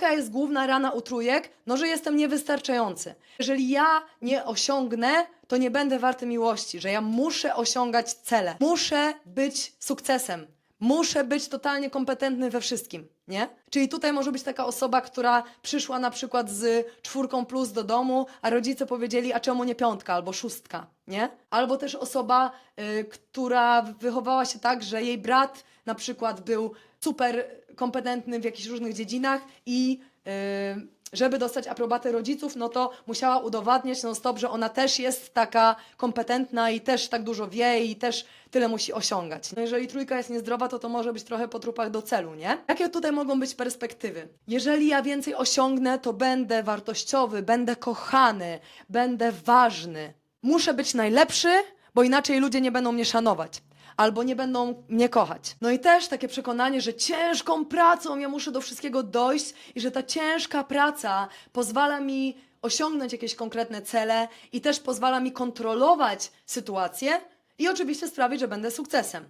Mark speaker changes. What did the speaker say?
Speaker 1: Jaka jest główna rana u trójek? No, że jestem niewystarczający. Jeżeli ja nie osiągnę, to nie będę warty miłości, że ja muszę osiągać cele. Muszę być sukcesem. Muszę być totalnie kompetentny we wszystkim, nie? Czyli tutaj może być taka osoba, która przyszła na przykład z czwórką plus do domu, a rodzice powiedzieli, a czemu nie piątka albo szóstka, nie? Albo też osoba, y, która wychowała się tak, że jej brat na przykład był super kompetentny w jakichś różnych dziedzinach i y, żeby dostać aprobatę rodziców, no to musiała udowadniać non stop, że ona też jest taka kompetentna i też tak dużo wie i też tyle musi osiągać. No jeżeli trójka jest niezdrowa, to to może być trochę po trupach do celu, nie? Jakie tutaj mogą być perspektywy? Jeżeli ja więcej osiągnę, to będę wartościowy, będę kochany, będę ważny. Muszę być najlepszy, bo inaczej ludzie nie będą mnie szanować albo nie będą mnie kochać. No i też takie przekonanie, że ciężką pracą ja muszę do wszystkiego dojść i że ta ciężka praca pozwala mi osiągnąć jakieś konkretne cele i też pozwala mi kontrolować sytuację i oczywiście sprawić, że będę sukcesem.